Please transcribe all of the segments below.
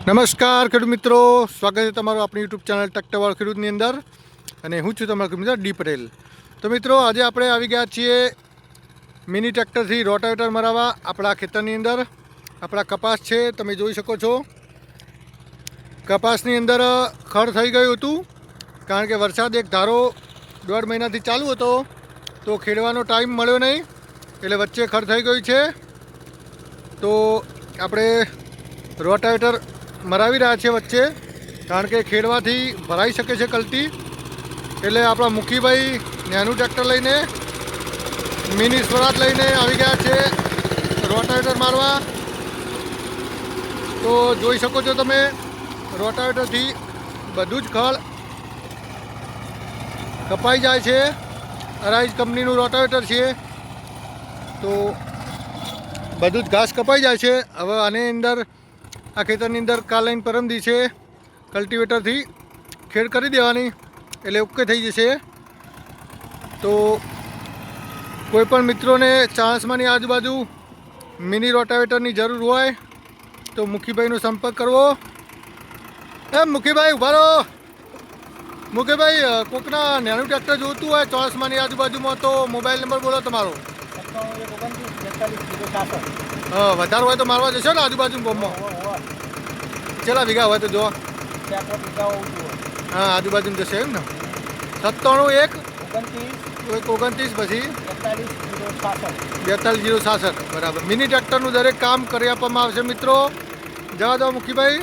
નમસ્કાર ખેડૂત મિત્રો. સ્વાગત છે તમારું આપણી યુટ્યુબ ચેનલ ટકટવાળ ખેડૂતની અંદર. અને હું છું તમારો ખેડૂત મિત્ર ડી પટેલ. તો મિત્રો, આજે આપણે આવી ગયા છીએ મિની ટ્રેક્ટરથી રોટાવેટર મરાવવા આપણા ખેતરની અંદર. આપણા કપાસ છે, તમે જોઈ શકો છો. કપાસની અંદર ખડ થઈ ગયું હતું. કારણ કે વરસાદ એક ધારો દોઢ મહિનાથી ચાલુ હતો, તો ખેડવાનો ટાઈમ મળ્યો નહીં. એટલે વચ્ચે ખડ થઈ ગયું છે. તો આપણે રોટાવેટર મરાવી રહ્યા છે વચ્ચે, કારણ કે ખેડવાથી ભરાઈ શકે છે કલ્ટી. એટલે આપણા મુખીભાઈ નાનું ટ્રેક્ટર લઈને, મિની સ્વરાજ લઈને આવી ગયા છે રોટાવેટર મારવા. તો જોઈ શકો છો તમે, રોટાવેટરથી બધું જ ખળ કપાઈ જાય છે. અરાઈઝ કંપનીનું રોટાવેટર છે. તો બધું જ ઘાસ કપાઈ જાય છે. હવે આની અંદર આ ખેતરની અંદર કાલાઈન પરમદી છે. કલ્ટિવેટરથી ખેડ કરી દેવાની. એટલે ઓકે થઈ જશે. તો કોઈપણ મિત્રોને ચાણસમાની આજુબાજુ મિની રોટાવેટરની જરૂર હોય, તો મુખીભાઈનો સંપર્ક કરવો. એ મુખીભાઈ, ઊભા રહો. મુખીભાઈ કોકના નાનું ટ્રેક્ટર જોતું હોય ચોરસમાની આજુબાજુમાં, તો મોબાઈલ નંબર બોલો તમારો. વધારે હોય તો મારવા જશો ને આજુબાજુ ગામમાં કેટલા વીઘા હોય તો જો હા આજુબાજુ જશે એમ ને. સત્તાણું એક એક ઓગણત્રીસ પછી બેતાલીસ જીરો સાસઠ. બરાબર. મિની ટ્રેક્ટરનું દરેક કામ કરી આપવામાં આવશે મિત્રો. જવા દો મુખીભાઈ.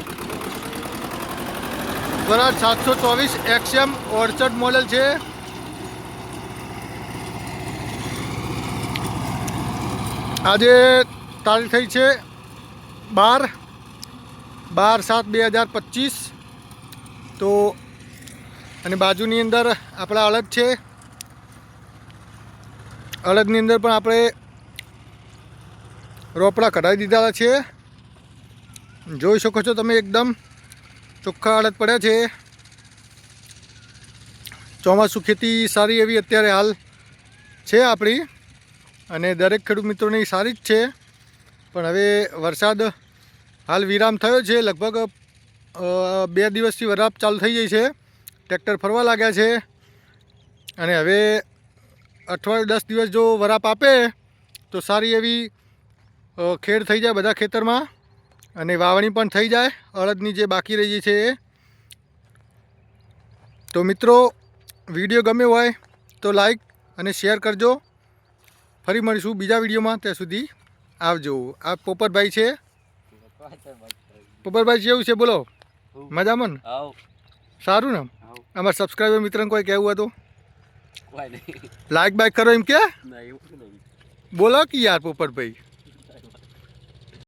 સ્વરાજ સાતસો ચોવીસ એક્સએમ ઓરચડ મોડેલ છે. આજે તારીખ થઈ છે બાર બાર સાત બે હજાર પચીસ. તો અને બાજુની અંદર આપણા અડદ છે. અડદની અંદર પણ આપણે રોપડા કઢાવી દીધા છે. જોઈ શકો છો તમે એકદમ ચોખ્ખા અડદ પડ્યા છે. ચોમાસું ખેતી સારી એવી અત્યારે હાલ છે આપણી. અને દરેક ખેડૂત મિત્રોની સારી જ છે. પણ હવે વરસાદ હાલ વિરામ થયો છે. લગભગ બે દિવસથી વરાપ ચાલુ થઈ જાય છે. ટ્રેક્ટર ફરવા લાગ્યા છે. અને હવે અઠવાડિયે દસ દિવસ જો વરાપ આપે, તો સારી એવી ખેડ થઈ જાય બધા ખેતરમાં. અને વાવણી પણ થઈ જાય. અડદની જે બાકી રહી છે એ. તો મિત્રો, વીડિયો ગમ્યો હોય તો લાઈક અને શેર કરજો. ફરી મળીશું બીજા વિડીયોમાં. ત્યાં સુધી આવજો. આ પોપરભાઈ છે. પોપરભાઈ કેવું છે? બોલો. મજામાં ને? સારું ને? અમારા સબસ્ક્રાઈબર મિત્રને કોઈ કહેવું હતું? લાઈક બાઈક કરો એમ કે? બોલો કે યાર પોપરભાઈ